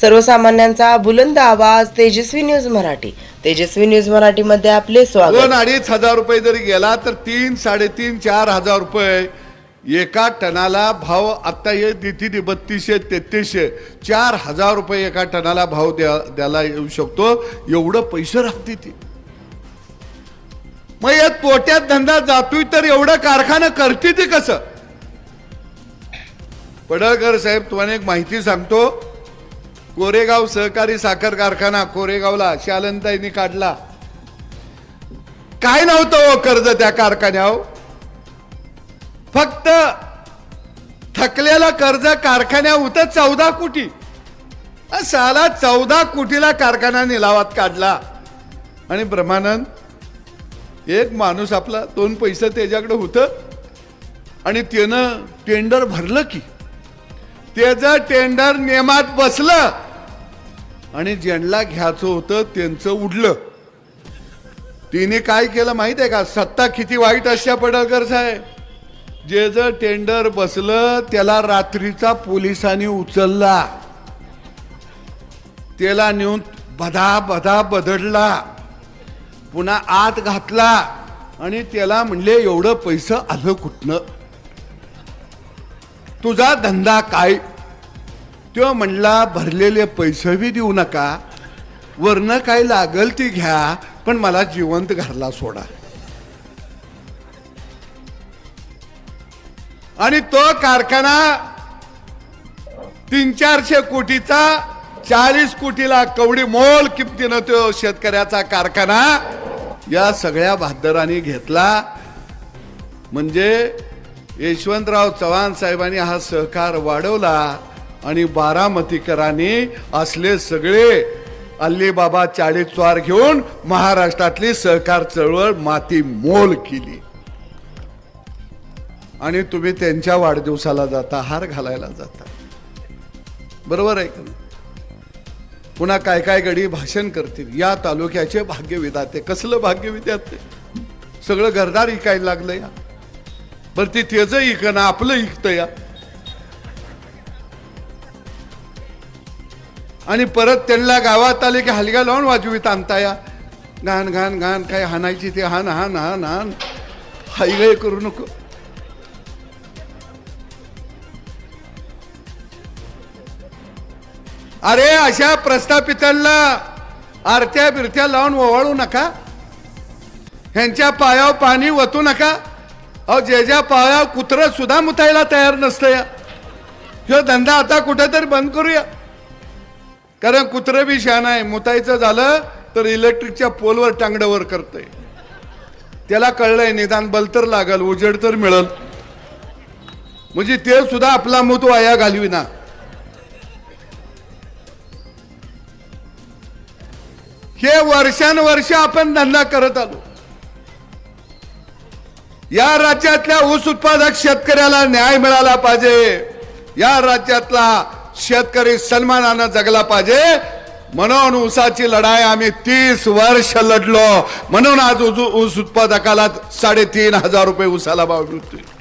सर्वसामान्यांचा बुलंद आवाज तेजस्वी न्यूज मराठी. तेजस्वी न्यूज मराठीमध्ये आपले स्वागत. अडीच हजार रुपये जरी गेला तर तीन साडेतीन चार हजार रुपये. एका टनाला भाव आता हे देतील बत्तीसशे तेहतीसशे चार हजार रुपये एका टनाला भाव द्या द्यायला येऊ शकतो. एवढं पैसे राहते ती. मग या तोट्यात धंदा जातोय तर एवढं कारखाना करते ते कसं? पडळकर साहेब तुम्हाला एक माहिती सांगतो. कोरेगाव सहकारी साखर कारखाना कोरेगावला शालनताईंनी काढला. काय नव्हतं हो कर्ज त्या कारखान्यावर? फक्त थकलेला कर्ज कारखान्या होतं चौदा कोटी. साला चौदा कोटीला कारखाना निलावात काढला. आणि ब्रह्मानंद एक माणूस आपला दोन पैसे त्याच्याकडे होतं. आणि त्यानं टेंडर भरलं की. त्याचं टेंडर नियमात बसलं. आणि ज्यांना घ्यायचं होतं त्यांचं उडलं. तिने काय केलं माहीत आहे का? सत्ता किती वाईट अशा पडळकर साहेब. जे जर टेंडर बसलं त्याला रात्रीचा पोलिसांनी उचलला. त्याला नेऊन बधा बधा बदडला. पुन्हा आत घातला. आणि त्याला म्हणले एवढं पैसं आलं कुठनं? तुझा धंदा काय तो म्हणला भरलेले पैसे बी देऊ नका. वरनं काय लागल ती घ्या पण मला जिवंत घरला सोडा. आणि तो कारखाना तीन चारशे कोटीचा चाळीस कोटीला कवडी मोल किमतीनं तो शेतकऱ्याचा कारखाना या सगळ्या भादरांनी घेतला. म्हणजे यशवंतराव चव्हाण साहेबांनी हा सहकार वाढवला. आणि बारामतीकरांनी असले सगळे अल्लीबाबा चाळीसवार घेऊन महाराष्ट्रातली सहकार चळवळ माती मोल केली. आणि तुम्ही त्यांच्या वाढदिवसाला जाता हार घालायला जाता. बरोबर आहे का पुन्हा काय काय गडी भाषण करतील? या तालुक्याचे भाग्यविधाते. कसलं भाग्यविधाते? सगळं घरदार इकायला लागलं या. बरं ती त्याचं इकणं आपलं इकतं या. आणि परत त्यांना गावात आले की हलगा लावून वाजवीत आणताया घाण घाण घाण काय हाणायची ते हान हान हान हान हायगय करू नको. अरे अशा प्रस्थापितांना आरत्या बिरत्या लावून ओवाळू नका. ह्यांच्या पायावर पाणी वतू नका. अहो जे ज्या पायावर कुत्र सुद्धा मुतायला तयार नसतं या ह्यो धंदा आता कुठेतरी बंद करूया. कारण कुत्रं बी शान आहे. मुतायचं झालं तर इलेक्ट्रिकच्या पोलवर टांगड्यावर करतंय. त्याला कळलंय निदान बल तर लागल उजेड तर मिळल. म्हणजे ते सुद्धा आपला मूत वाया घालविना. हे वर्षानुवर्ष आपण धंदा करत आलो. या राज्यातल्या ऊस उत्पादक शेतकऱ्याला न्याय मिळाला पाहिजे. या राज्यातला शेतकरी सन्मानानं जगला पाहिजे. म्हणून ऊसाची लढाई आम्ही तीस वर्ष लढलो. म्हणून आज ऊस उत्पादकाला साडेतीन हजार रुपये ऊसाला भाव मिळतोय.